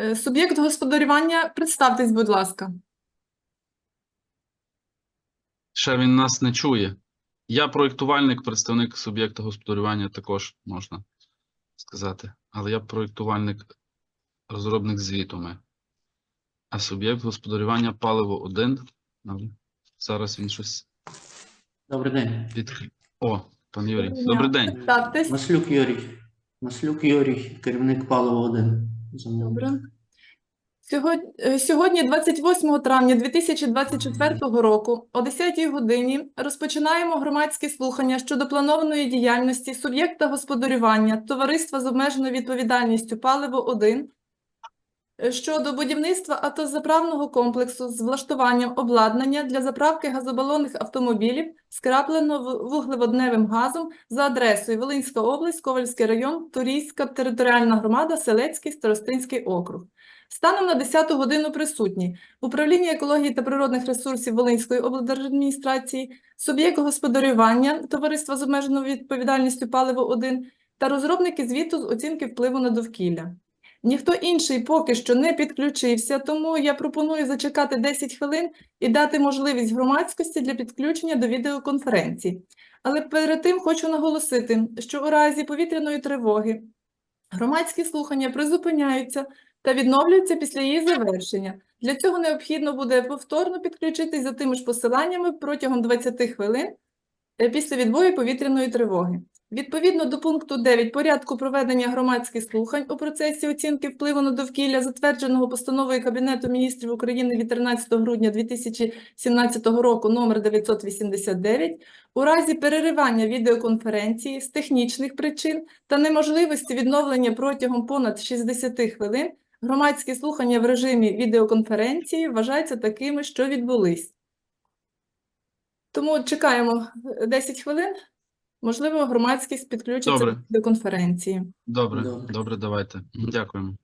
Е, Суб'єкт господарювання, представтесь, будь ласка. Ще він нас не чує. Я проєктувальник, представник суб'єкта господарювання також можна сказати. Але я проєктувальник, розробник звіту ми. А суб'єкт господарювання паливо 1. Зараз він щось Добрий день. від... О, пан Юрій. Добрий день. Представтесь. Маслюк Юрій. Маслюк Юрій, керівник паливо 1. Добре. Сьогодні, е, сьогодні, 28 травня 2024 року, о 10 годині, розпочинаємо громадські слухання щодо планованої діяльності суб'єкта господарювання Товариства з обмеженою відповідальністю Паливо-1 е, щодо будівництва автозаправного комплексу з влаштуванням обладнання для заправки газобалонних автомобілів, скрапленого вуглеводневим газом за адресою Волинська область, Ковальський район, Турійська територіальна громада, Селецький Старостинський округ. Станом на 10 годину присутні управління екології та природних ресурсів Волинської облдержадміністрації, суб'єкт господарювання Товариства з обмеженою відповідальністю Паливо-1 та розробники звіту з оцінки впливу на довкілля. Ніхто інший поки що не підключився, тому я пропоную зачекати 10 хвилин і дати можливість громадськості для підключення до відеоконференції. Але перед тим хочу наголосити, що у разі повітряної тривоги громадські слухання призупиняються та відновлюються після її завершення. Для цього необхідно буде повторно підключитись за тими ж посиланнями протягом 20 хвилин е, після відбою повітряної тривоги. Відповідно до пункту 9 порядку проведення громадських слухань у процесі оцінки впливу на довкілля, затвердженого постановою Кабінету міністрів України від 13 грудня 2017 року номер 989, у разі переривання відеоконференції з технічних причин та неможливості відновлення протягом понад 60 хвилин, громадські слухання в режимі відеоконференції вважаються такими, що відбулись. Тому чекаємо е, 10 хвилин. Можливо, громадськість підключиться Добре. до конференції. Добре, Добре. добре, давайте. Дякуємо.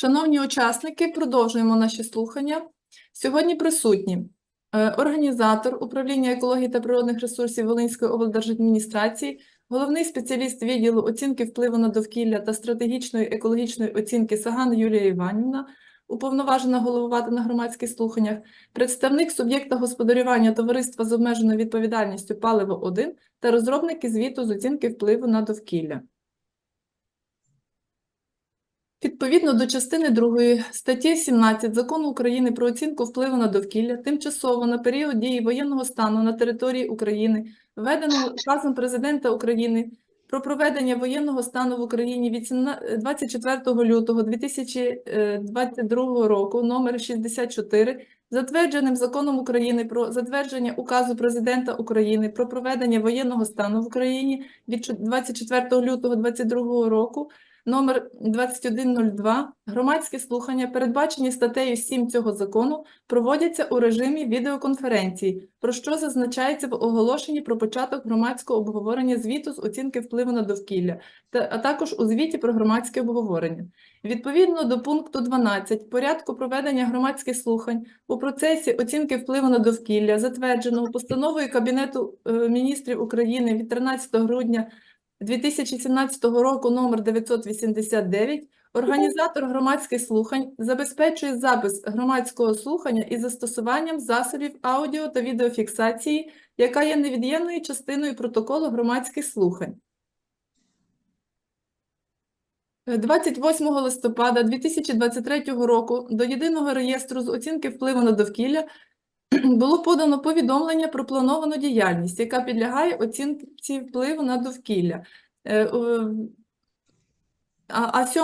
Шановні учасники, продовжуємо наші слухання. Сьогодні присутні е, організатор управління екології та природних ресурсів Волинської облдержадміністрації, головний спеціаліст відділу оцінки впливу на довкілля та стратегічної екологічної оцінки Саган Юлія Іванівна, уповноважена головувати на громадських слуханнях, представник суб'єкта господарювання товариства з обмеженою відповідальністю Паливо 1 та розробники звіту з оцінки впливу на довкілля. Відповідно до частини 2 статті 17 Закону України про оцінку впливу на довкілля, тимчасово на період дії воєнного стану на території України, введеного указом Президента України про проведення воєнного стану в Україні від 17 24 лютого 2022 року, номер 64, затвердженим Законом України про затвердження указу Президента України про проведення воєнного стану в Україні від 24 лютого 2022 року, номер 2102, громадські слухання, передбачені статтею 7 цього закону, проводяться у режимі відеоконференції, про що зазначається в оголошенні про початок громадського обговорення звіту з оцінки впливу на довкілля, та, а також у звіті про громадське обговорення. Відповідно до пункту 12 порядку проведення громадських слухань у процесі оцінки впливу на довкілля, затвердженого постановою Кабінету е, міністрів України від 13 грудня 2017 року номер 989 організатор громадських слухань забезпечує запис громадського слухання із застосуванням засобів аудіо та відеофіксації, яка є невід'ємною частиною протоколу громадських слухань. Е, 28 листопада 2023 року до Єдиного реєстру з оцінки впливу на довкілля було подано повідомлення про плановану діяльність, яка підлягає оцінці впливу на довкілля. Е, А а 7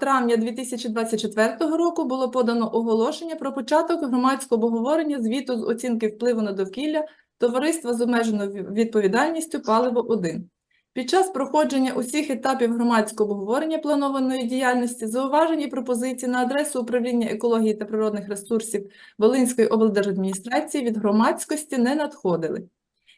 травня 2024 року було подано оголошення про початок громадського обговорення звіту з оцінки впливу на довкілля товариства з обмеженою відповідальністю Паливо 1 Під час проходження усіх етапів громадського обговорення планованої діяльності зауважені пропозиції на адресу управління екології та природних ресурсів Волинської облдержадміністрації від громадськості не надходили.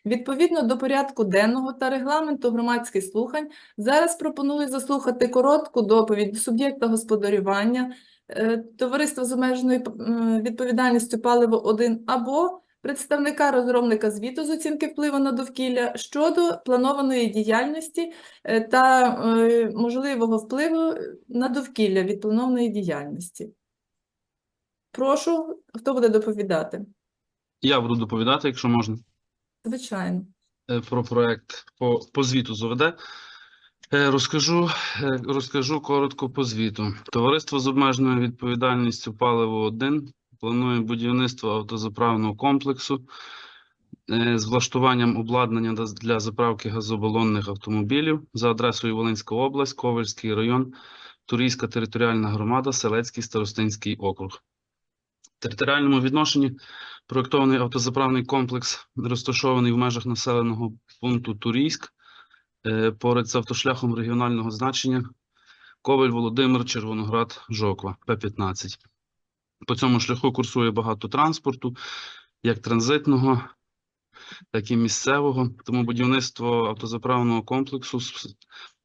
Відповідно до порядку денного та регламенту громадських слухань, зараз пропоную заслухати коротку доповідь суб'єкта господарювання, е, товариства з обмеженою відповідальністю паливо 1 або представника розробника звіту з оцінки впливу на довкілля щодо планованої діяльності е, та е, можливого впливу на довкілля від планованої діяльності. Прошу, хто буде доповідати? Я буду доповідати, якщо можна. Звичайно. е, про проект по, по звіту з ОВД. Е, Розкажу, розкажу коротко по звіту. Товариство з обмеженою відповідальністю паливо 1 планує будівництво автозаправного комплексу е, з влаштуванням обладнання для- заправки газобалонних автомобілів за адресою Волинська область, Ковельський район, Турійська територіальна громада, Селецький старостинський округ. В територіальному відношенні Проєктований автозаправний комплекс розташований в межах населеного пункту Турійськ, е, поряд з автошляхом регіонального значення Ковель, Володимир, Червоноград, Жоква, П-15. По цьому шляху курсує багато транспорту, як транзитного, так і місцевого. Тому будівництво автозаправного комплексу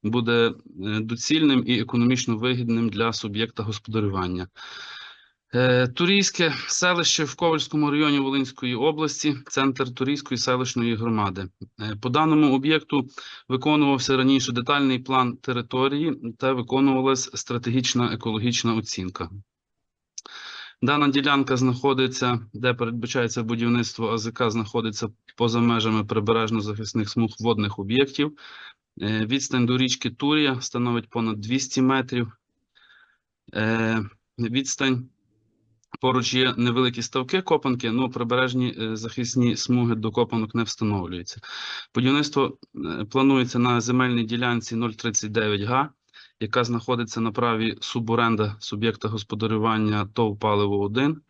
буде е, доцільним і економічно вигідним для суб'єкта господарювання. Е, Турійське селище в Ковальському районі Волинської області, центр Турійської селищної громади. Е, По даному об'єкту виконувався раніше детальний план території та виконувалась стратегічна екологічна оцінка. Дана ділянка знаходиться, де передбачається будівництво АЗК, знаходиться поза межами прибережно-захисних смуг водних об'єктів. Е, Відстань до річки Турія становить понад 200 метрів. Е, Відстань Поруч є невеликі ставки копанки, але прибережні е, захисні смуги до копанок не встановлюються. Будівництво планується на земельній ділянці 039 га, яка знаходиться на праві суборенда суб'єкта господарювання ТОВ «Паливо 1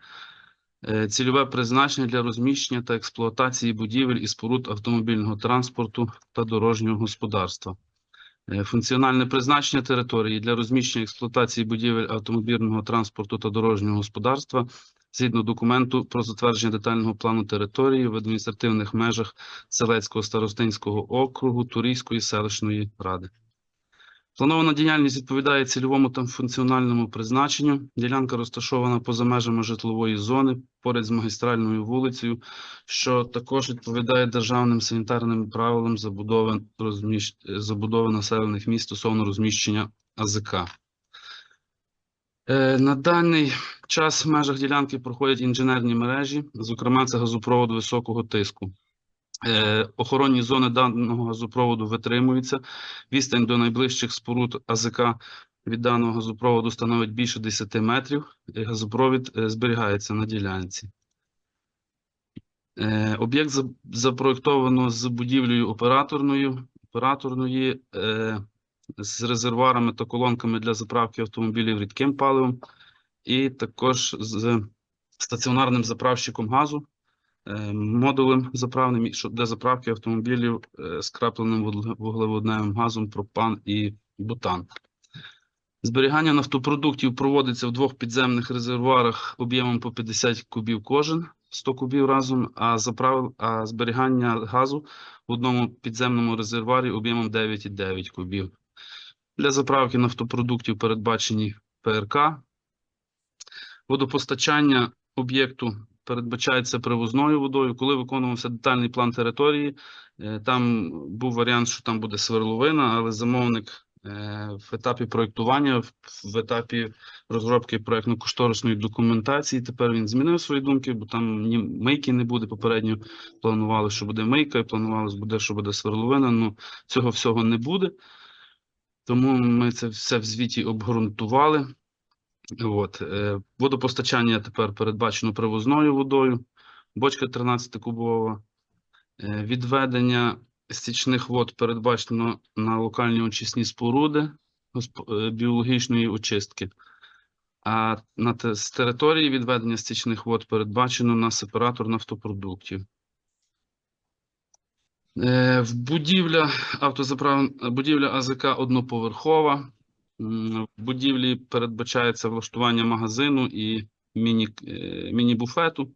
Е, Цільове призначення для розміщення та експлуатації будівель і споруд автомобільного транспорту та дорожнього господарства. Е, Функціональне призначення території для розміщення експлуатації будівель автомобільного транспорту та дорожнього господарства згідно документу про затвердження детального плану території в адміністративних межах Селецького старостинського округу Турійської селищної ради. Планована діяльність відповідає цільовому та функціональному призначенню. Ділянка розташована поза межами житлової зони поряд з магістральною вулицею, що також відповідає державним санітарним правилам забудови, розміщ... забудови населених міст стосовно розміщення АЗК. Е, На даний час в межах ділянки проходять інженерні мережі, зокрема, це газопровод високого тиску. Е, Охоронні зони даного газопроводу витримуються. Відстань до найближчих споруд АЗК від даного газопроводу становить більше 10 метрів. Газопровід е, зберігається на ділянці. Е, Об'єкт за- запроєктовано з будівлею операторною, операторної з резервуарами та колонками для заправки автомобілів рідким паливом, і також з стаціонарним заправщиком газу, модулем заправним для заправки автомобілів е, з крапленим вуглеводневим газом, пропан і бутан. Зберігання нафтопродуктів проводиться в двох підземних резервуарах об'ємом по 50 кубів кожен, 100 кубів разом, а, заправ... а зберігання газу в одному підземному резервуарі об'ємом 9,9 кубів. Для заправки нафтопродуктів передбачені ПРК. Водопостачання об'єкту передбачається привозною водою. Коли виконувався детальний план території, е, там був варіант, що там буде сверловина, але замовник е, в етапі проєктування, в- етапі розробки проєктно-кошторисної документації. Тепер він змінив свої думки, бо там ні мийки не буде. Попередньо планували, що буде мийка, і планувалось буде, що буде сверловина. Ну цього всього не буде. Тому ми це все в звіті обґрунтували. От, е, водопостачання тепер передбачено привозною водою, бочка 13-кубова. Е, відведення стічних вод передбачено на локальні очисні споруди е, біологічної очистки. А на з території відведення стічних вод передбачено на сепаратор нафтопродуктів. В будівля автозаправ... будівля АЗК одноповерхова. В будівлі передбачається влаштування магазину і міні... е, міні-буфету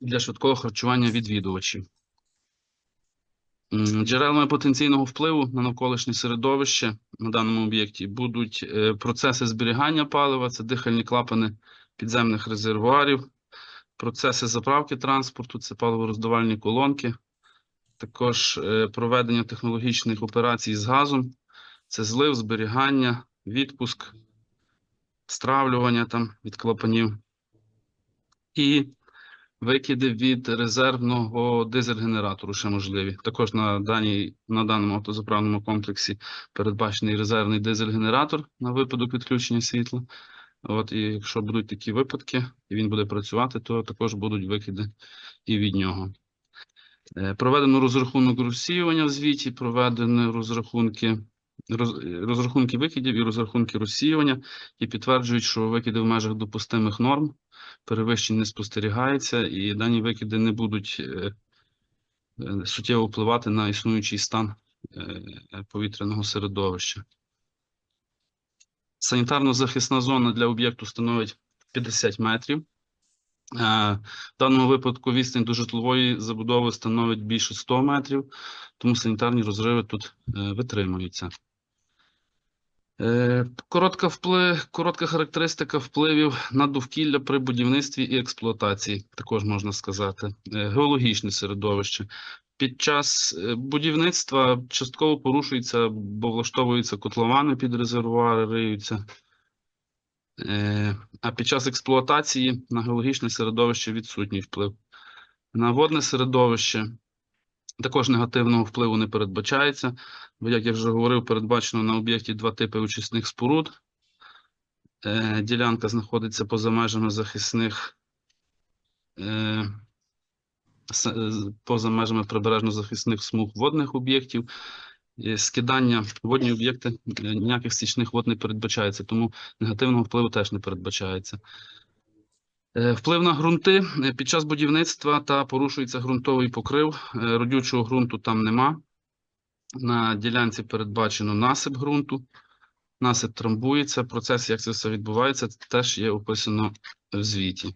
для швидкого харчування відвідувачів. Джерелами потенційного впливу на навколишнє середовище на даному об'єкті будуть е, процеси зберігання палива, це дихальні клапани підземних резервуарів, процеси заправки транспорту, це паливороздавальні колонки, також е, проведення технологічних операцій з газом, це злив, зберігання, відпуск, стравлювання там від клапанів і викиди від резервного дизель-генератору ще можливі. Також на, даній, на даному автозаправному комплексі передбачений резервний дизель-генератор на випадок відключення світла. От, і якщо будуть такі випадки, і він буде працювати, то також будуть викиди і від нього. Е, Проведено розрахунок розсіювання в звіті, проведені розрахунки, роз, розрахунки викидів і розрахунки розсіювання, і підтверджують, що викиди в межах допустимих норм, перевищень не спостерігається, і дані викиди не будуть е, е, суттєво впливати на існуючий стан е, повітряного середовища. Санітарно-захисна зона для об'єкту становить 50 метрів. В даному випадку відстань до житлової забудови становить більше 100 метрів, тому санітарні розриви тут витримуються. Е, Коротка, вплив, коротка характеристика впливів на довкілля при будівництві і експлуатації, також можна сказати. Е, Геологічне середовище. Під час е, будівництва частково порушується, бо влаштовуються котловани під резервуари, риються. А під час експлуатації на геологічне середовище відсутній вплив. На водне середовище також негативного впливу не передбачається, бо, як я вже говорив, передбачено на об'єкті два типи очисних споруд. Е, Ділянка знаходиться поза межами захисних, е, поза межами прибережно-захисних смуг водних об'єктів. Е, Скидання водні об'єкти ніяких стічних вод не передбачається, тому негативного впливу теж не передбачається. Е, Вплив на ґрунти Е, під час будівництва та порушується ґрунтовий покрив. Е, Родючого ґрунту там нема. На ділянці передбачено насип ґрунту. Насип трамбується. Процес, як це все відбувається, теж є описано в звіті.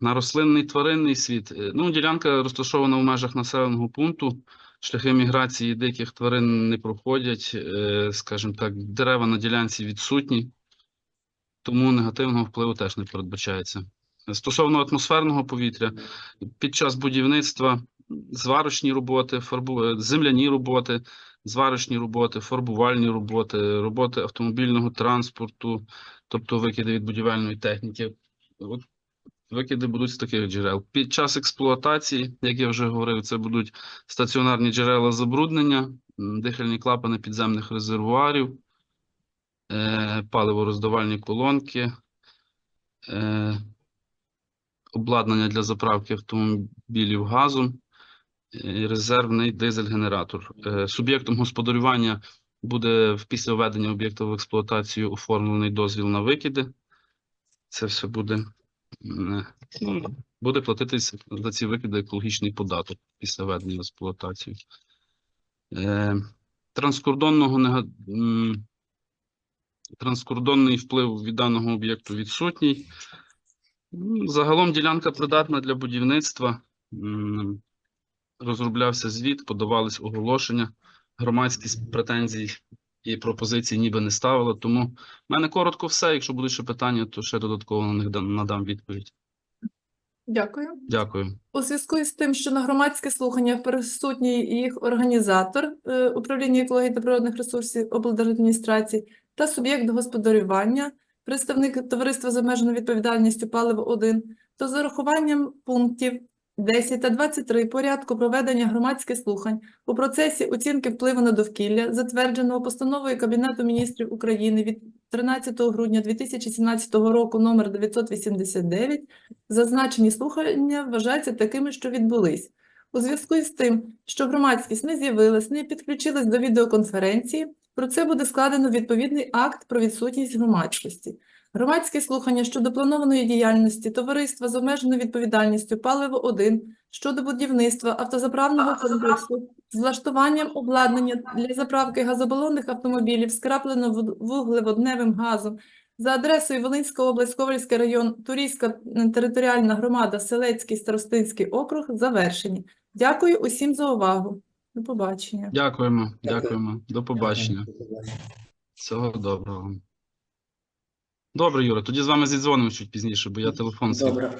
На рослинний тваринний світ. Ну, ділянка розташована в межах населеного пункту. шляхи міграції диких тварин не проходять, скажімо так, дерева на ділянці відсутні, тому негативного впливу теж не передбачається. Стосовно атмосферного повітря, під час будівництва зварочні роботи, фарбу... е, земляні роботи, зварочні роботи, фарбувальні роботи, роботи автомобільного транспорту, тобто викиди від будівельної техніки. От викиди будуть з таких джерел. Під час експлуатації, як я вже говорив, це будуть стаціонарні джерела забруднення, дихальні клапани підземних резервуарів, е, паливороздавальні колонки, е, обладнання для заправки автомобілів газом, і резервний дизель-генератор. Е, Суб'єктом господарювання буде після введення об'єкта в експлуатацію оформлений дозвіл на викиди. Це все буде, ну, буде платитись за ці викиди екологічний податок після введення в експлуатацію. Е, Транскордонного транскордонний вплив від даного об'єкту відсутній. Загалом ділянка придатна для будівництва. Розроблявся звіт, подавались оголошення. Громадськість претензій і пропозицій ніби не ставила. Тому в мене коротко все. Якщо будуть ще питання, то ще додатково на них надам відповідь. Дякую. Дякую. У зв'язку із тим, що на громадських слуханнях присутній їх організатор е, управління екології та природних ресурсів облдержадміністрації та суб'єкт господарювання, представник товариства з обмеженою відповідальністю паливо 1 то з урахуванням пунктів 10 та 23 порядку проведення громадських слухань у процесі оцінки впливу на довкілля, затвердженого постановою Кабінету міністрів України від 13 грудня 2017 року номер 989, Зазначені слухання вважаються такими, що відбулись. У зв'язку із тим, що громадськість не з'явилась, не підключилась до відеоконференції, про це буде складено відповідний акт про відсутність громадськості. Громадські слухання щодо планованої діяльності товариства з обмеженою відповідальністю паливо 1 щодо будівництва автозаправного комплексу з влаштуванням обладнання для заправки газобалонних автомобілів скраплено-вуглеводневим газом за адресою Волинська область, Ковальський район, Турійська територіальна громада, Селецький старостинський округ завершені. Дякую усім за увагу. До побачення. Дякуємо. Дякуємо. До побачення. Всього доброго. Добре, Юра, тоді з вами зідзвонимо чуть пізніше, бо я телефон свій Добре.